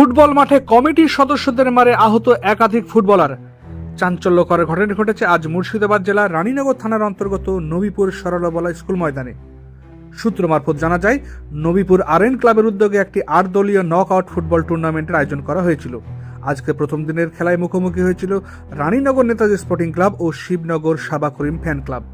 Football মাঠে কমিটির সদস্যদের মারে আহত একাধিক ফুটবলার। চাঞ্চল্যকর ঘটনা ঘটেছে আজ মুর্শিদাবাদ জেলার রানীনগর থানার অন্তর্গত নবীপুর সরলবলা স্কুল ময়দানে। সূত্র মারফত জানা যায়, নবীপুর আরএন ক্লাবের উদ্যোগে একটি আট দলীয় নক আউট ফুটবল টুর্নামেন্টের আয়োজন করা হয়েছিল। আজকে প্রথম দিনের খেলায় মুখোমুখি হয়েছিল রানীনগর নেতাজি স্পোর্টিং ক্লাব ও Shibnagar Saba Karim fan club.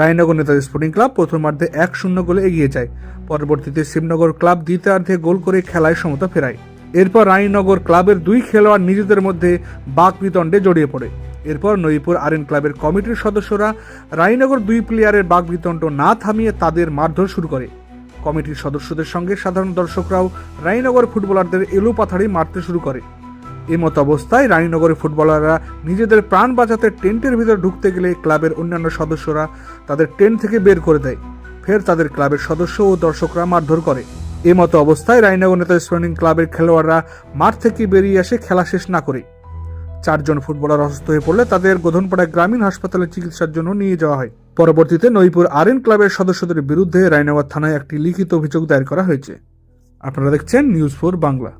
Raynagar Netaji sporting club প্রথমার্ধে এক শূন্য গোলে এগিয়ে যায়, পরবর্তীতে শিবনগর ক্লাব দ্বিতীয়ার্ধে গোল করে খেলায় সমতা ফেরায়। এরপর রানীনগর ক্লাবের দুই খেলোয়াড় নিজেদের মধ্যে বাক বিতণ্ডে জড়িয়ে পড়ে। এরপর নইপুর আরএন ক্লাবের কমিটির সদস্যরা রানীনগর দুই প্লেয়ারের বাক বিতণ্ড না থামিয়ে তাদের মারধর শুরু করে। কমিটির সদস্যদের সঙ্গে সাধারণ দর্শকরাও রানীনগর ফুটবলারদের এলোপাথাড়ি মারতে শুরু করে। এমত অবস্থায় রানীনগরের ফুটবলাররা নিজেদের প্রাণ বাঁচাতে টেন্টের ভিতর ঢুকতে গেলে ক্লাবের অন্যান্য সদস্যরা তাদের টেন্ট থেকে বের করে দেয়। ফের তাদের ক্লাবের সদস্য ও দর্শকরা মারধর করে। এমতো অবস্থায় রানীনগর নেতা স্পোর্টিং ক্লাবের খেলোয়াড়রা মাঠ থেকে বেরিয়ে আসে খেলা শেষ না করে। চারজন ফুটবলার অসুস্থ হয়ে পড়লে তাদের গোধনপাড়া গ্রামীণ হাসপাতালে চিকিৎসার জন্য নিয়ে যাওয়া হয়। পরবর্তীতে নইপুর আরএন ক্লাবের সদস্যদের বিরুদ্ধে রায়নগর থানায় একটি লিখিত অভিযোগ দায়ের করা হয়েছে। আপনারা দেখছেন নিউজ ফোর বাংলা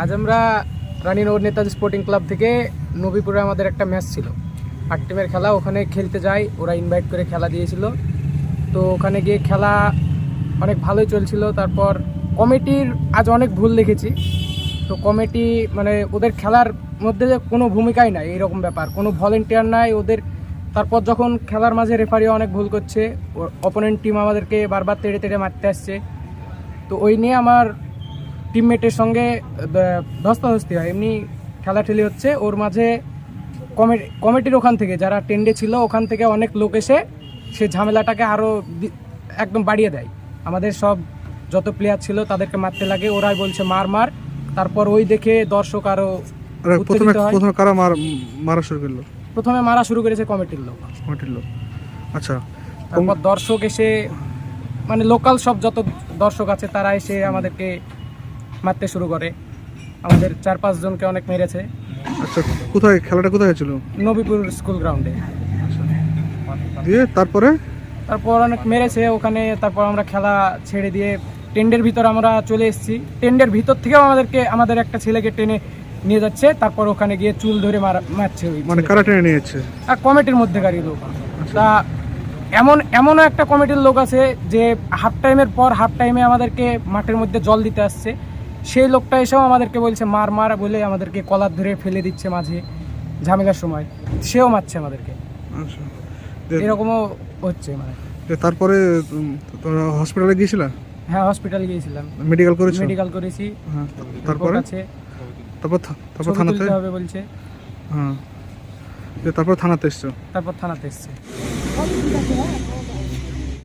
আজ আমরা রানীনগর নেতাজি স্পোর্টিং ক্লাব থেকে নবীপুরে আমাদের একটা ম্যাচ ছিল। আট টিমের খেলা ওখানে খেলতে যাই ওরা ইনভাইট করে খেলা দিয়েছিল। তো ওখানে গিয়ে খেলা অনেক ভালোই চলছিল। তারপর কমিটির আজ অনেক ভুল দেখেছি। তো কমিটি মানে ওদের খেলার মধ্যে কোনো ভূমিকাই নাই এরকম ব্যাপার। কোনো ভলেন্টিয়ার নাই, ওদের তারপর যখন খেলার মাঝে রেফারি অনেক ভুল করছে অপোনেন্ট টিম আমাদেরকে বারবার তেড়ে তেড়ে মারতে আসছে। তো ওই নিয়ে আমার টিমমেটের সঙ্গে ধস্তাধস্তি হয়। এমনি খেলাঠেলি হচ্ছে। ওর মাঝে কমিটির ওখান থেকে যারা টেন্ডে ছিল ওখান থেকে অনেক লোক এসে সে ঝামেলাটাকে আরও একদম বাড়িয়ে দেয়। আমাদের সব যত প্লেয়ার ছিল তাদেরকে মারতে লাগে। ওরাই বলছে মার মার। তারপর ওই দেখে দর্শক আরও প্রথমে উত্তেজিত। প্রথমে কারা মারা শুরু করল? প্রথমে মারা শুরু করেছে কমিটির লোক। কমিটির লোক। আচ্ছা। তারপর দর্শক এসে মানে লোকাল সব যত দর্শক আছে তারা এসে আমাদেরকে মারতে শুরু করে। আমাদের চার পাঁচ জনকে অনেক মেরেছে। আচ্ছা কোথায় খেলাটা কোথায় ছিল নবীপুর স্কুল গ্রাউন্ডে। দিয়ে তারপরে? তারপর অনেক মেরেছে ওখানে তারপর আমরা খেলা ছেড়ে দিয়ে টেন্ডের ভিতর আমরা চলে এসেছি। টেন্ডের ভিতর থেকেও আমাদেরকে আমাদের একটা ছেলেকে টেনে নিয়ে যাচ্ছে তারপর ওখানে গিয়ে চুল ধরে মারা মারছে মানে। কারা টেনে নিয়েছে? আর কমিটির মধ্যেকারই লোক। তা এমন এমনও একটা কমিটির লোক আছে যে হাফ টাইমের পর হাফ টাইমে আমাদেরকে মাঠের মধ্যে জল দিতে আসছে। সেই লোকটা এসেও আমাদেরকে বলছে মার মার বলে আমাদেরকে কলার ধরে ফেলে দিচ্ছে মাঝে ঝামেলার সময়। সেও মারছে আমাদেরকে। আচ্ছা। এরকমও হচ্ছে মানে। তারপরে তোমরা হসপিটালে গিয়েছিলা? হ্যাঁ হসপিটাল গিয়েছিলাম। মেডিকেল করেছ? মেডিকেল করেছি। হ্যাঁ তারপর? তারপরে আছে। তারপর থা- তারপর থানাতে? হবে বলছে। হ্যাঁ। তারপর থানাতে এসছো? তারপর থানাতে এসছে।